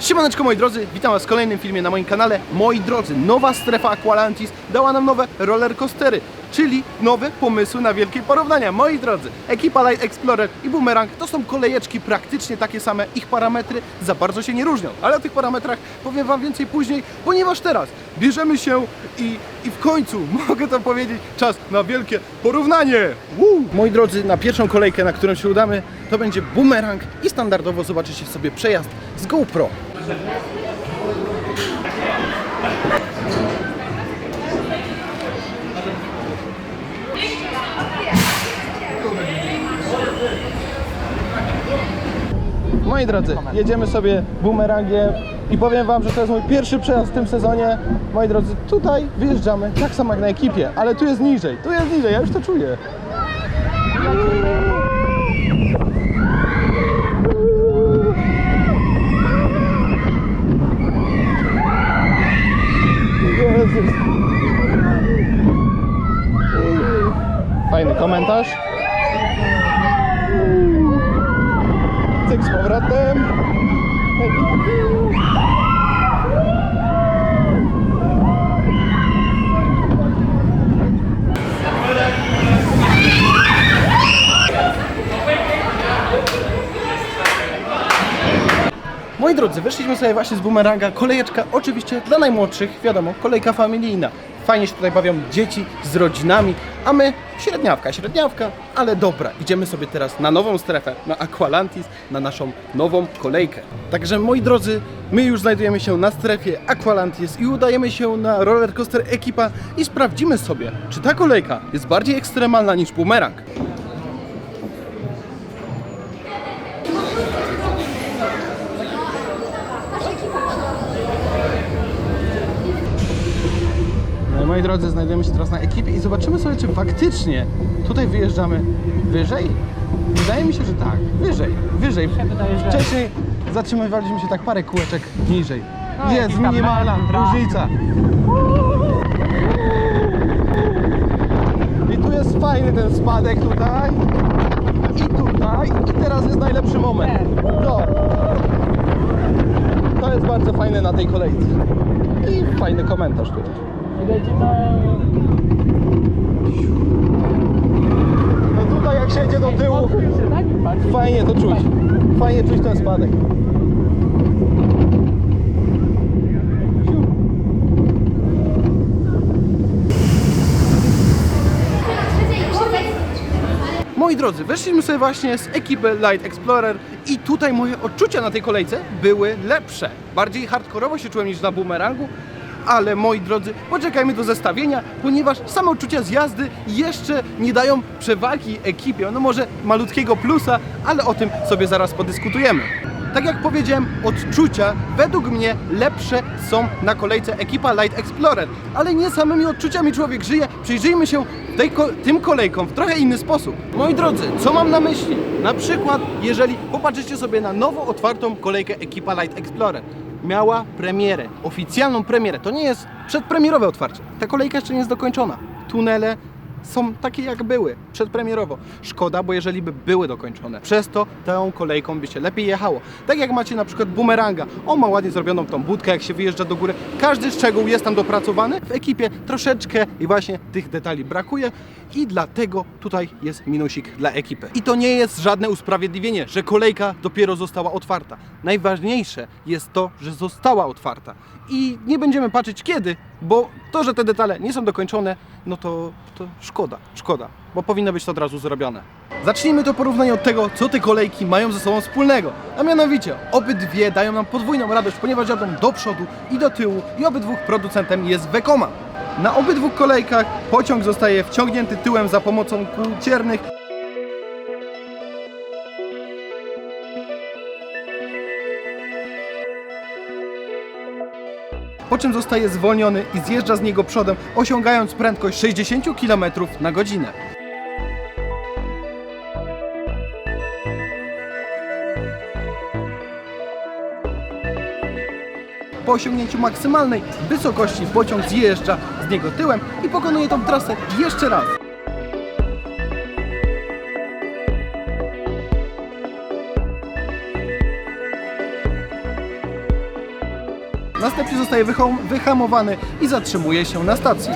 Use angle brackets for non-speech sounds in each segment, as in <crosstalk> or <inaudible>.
Siemaneczko moi drodzy, witam was w kolejnym filmie na moim kanale. Moi drodzy, nowa strefa Aqualantis dała nam nowe roller coastery, czyli nowe pomysły na wielkie porównania. Moi drodzy, ekipa Light Explorer i Boomerang to są kolejeczki praktycznie takie same, ich parametry za bardzo się nie różnią. Ale o tych parametrach powiem wam więcej później, ponieważ teraz bierzemy się i, i w końcu, <laughs> mogę to powiedzieć, czas na wielkie porównanie. Woo! Moi drodzy, na pierwszą kolejkę, na którą się udamy, to będzie Boomerang i standardowo zobaczycie sobie przejazd z GoPro. Moi drodzy, jedziemy sobie bumerangiem i powiem wam, że to jest mój pierwszy przejazd w tym sezonie. Moi drodzy, tutaj wyjeżdżamy tak samo jak na ekipie, ale tu jest niżej, tu jest niżej, ja już to czuję. Fajny komentarz. Cyk z powrotem. Drodzy, wyszliśmy sobie właśnie z bumeranga. Kolejeczka oczywiście dla najmłodszych, wiadomo, kolejka familijna. Fajnie się tutaj bawią dzieci z rodzinami, a my średniawka, średniawka, ale dobra. Idziemy sobie teraz na nową strefę, na Aqualantis, na naszą nową kolejkę. Także moi drodzy, my już znajdujemy się na strefie Aqualantis i udajemy się na roller coaster ekipa i sprawdzimy sobie, czy ta kolejka jest bardziej ekstremalna niż bumerang. Moi drodzy, znajdujemy się teraz na ekipie i zobaczymy sobie, czy faktycznie tutaj wyjeżdżamy wyżej. Wydaje mi się, że tak. Wyżej, wyżej. Wcześniej zatrzymywaliśmy się tak parę kółeczek niżej. No, Jest minimalna różnica. I tu jest fajny ten spadek tutaj. I tutaj. I teraz jest najlepszy moment. To. To jest bardzo fajne na tej kolejce. I fajny komentarz tutaj. No tutaj jak siedzi do tyłu, fajnie to czuć. Fajnie czuć ten spadek. Moi drodzy, weszliśmy sobie właśnie z ekipy Light Explorer i tutaj moje odczucia na tej kolejce były lepsze. Bardziej hardkorowo się czułem niż na boomerangu, ale moi drodzy, poczekajmy do zestawienia, ponieważ same odczucia z jazdy jeszcze nie dają przewagi ekipie. No może malutkiego plusa, ale o tym sobie zaraz podyskutujemy. Tak jak powiedziałem, odczucia według mnie lepsze są na kolejce ekipa Light Explorer, ale nie samymi odczuciami człowiek żyje. Przyjrzyjmy się tej, tym kolejkom w trochę inny sposób. Moi drodzy, co mam na myśli? Na przykład, jeżeli popatrzycie sobie na nowo otwartą kolejkę ekipa Light Explorer. Miała premierę, oficjalną premierę. To nie jest przedpremierowe otwarcie. Ta kolejka jeszcze nie jest dokończona. Tunele są takie jak były, przedpremierowo. Szkoda, bo jeżeli by były dokończone, przez to tą kolejką by się lepiej jechało. Tak jak macie na przykład bumeranga. On ma ładnie zrobioną tą budkę, jak się wyjeżdża do góry. Każdy szczegół jest tam dopracowany. W ekipie troszeczkę i właśnie tych detali brakuje i dlatego tutaj jest minusik dla ekipy. I to nie jest żadne usprawiedliwienie, że kolejka dopiero została otwarta. Najważniejsze jest to, że została otwarta. I nie będziemy patrzeć kiedy, bo to, że te detale nie są dokończone, no to, to szkoda, szkoda, bo powinno być to od razu zrobione. Zacznijmy to porównanie od tego, co te kolejki mają ze sobą wspólnego. A mianowicie, obydwie dają nam podwójną radość, ponieważ jadą do przodu i do tyłu i obydwu producentem jest Vekoma. Na obydwu kolejkach pociąg zostaje wciągnięty tyłem za pomocą kół ciernych po czym zostaje zwolniony i zjeżdża z niego przodem, osiągając prędkość 60 km na godzinę. Po osiągnięciu maksymalnej wysokości pociąg zjeżdża z niego tyłem i pokonuje tą trasę jeszcze raz. Następnie zostaje wyham- wyhamowany i zatrzymuje się na stacji.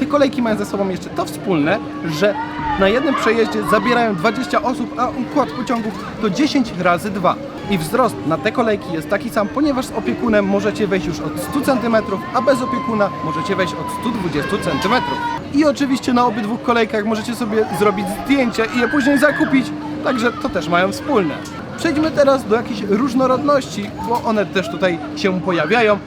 Te kolejki mają ze sobą jeszcze to wspólne, że na jednym przejeździe zabierają 20 osób, a układ pociągów to 10 razy 2. I wzrost na te kolejki jest taki sam, ponieważ z opiekunem możecie wejść już od 100 cm, a bez opiekuna możecie wejść od 120 cm. I oczywiście na obydwu kolejkach możecie sobie zrobić zdjęcia i je później zakupić, także to też mają wspólne. Przejdźmy teraz do jakiejś różnorodności, bo one też tutaj się pojawiają.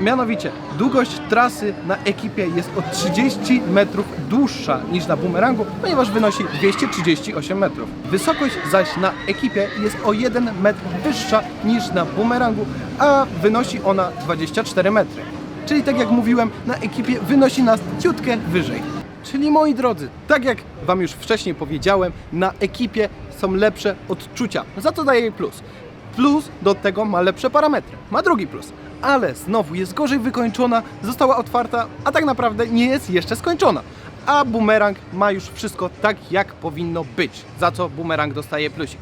Mianowicie, długość trasy na ekipie jest o 30 metrów dłuższa niż na bumerangu, ponieważ wynosi 238 metrów. Wysokość zaś na ekipie jest o 1 metr wyższa niż na bumerangu, a wynosi ona 24 metry. Czyli tak jak mówiłem, na ekipie wynosi nas ciutkę wyżej. Czyli moi drodzy, tak jak Wam już wcześniej powiedziałem, na ekipie są lepsze odczucia. Za to daję jej plus. Plus do tego ma lepsze parametry. Ma drugi plus. Ale znowu jest gorzej wykończona, została otwarta, a tak naprawdę nie jest jeszcze skończona. A Boomerang ma już wszystko tak, jak powinno być. Za co Boomerang dostaje plusik.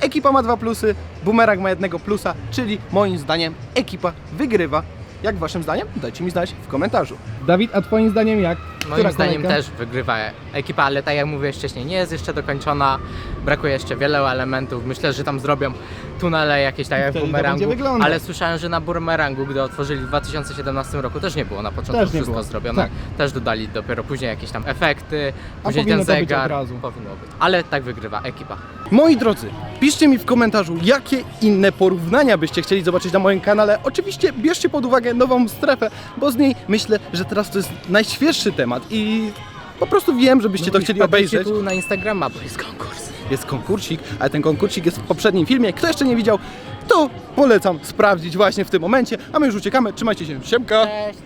Ekipa ma dwa plusy, Boomerang ma jednego plusa, czyli moim zdaniem ekipa wygrywa. Jak waszym zdaniem? Dajcie mi znać w komentarzu. Dawid, a twoim zdaniem jak? Moim zdaniem też wygrywa ekipa, ale tak jak mówię wcześniej, nie jest jeszcze dokończona, brakuje jeszcze wielu elementów. Myślę, że tam zrobią tunele jakieś tak jak w Wtedy to Bumerangu, będzie wyglądać. ale słyszałem, że na Bumerangu, gdy otworzyli w 2017 roku, też nie było na początku Też nie wszystko było. zrobione. Tak. Też dodali dopiero później jakieś tam efekty, później powinno ten to być zegar. od razu. Powinno być. Ale tak wygrywa ekipa. Moi drodzy, piszcie mi w komentarzu, jakie inne porównania byście chcieli zobaczyć na moim kanale. Oczywiście bierzcie pod uwagę nową strefę, bo z niej myślę, że teraz to jest najświeższy temat i po prostu wiem, żebyście to No i chcieli obejrzeć. tu na Instagrama, bo jest konkurs. Jest konkursik, ale ten konkursik jest w poprzednim filmie. Kto jeszcze nie widział, to polecam sprawdzić właśnie w tym momencie, a my już uciekamy. Trzymajcie się, siemka! Cześć!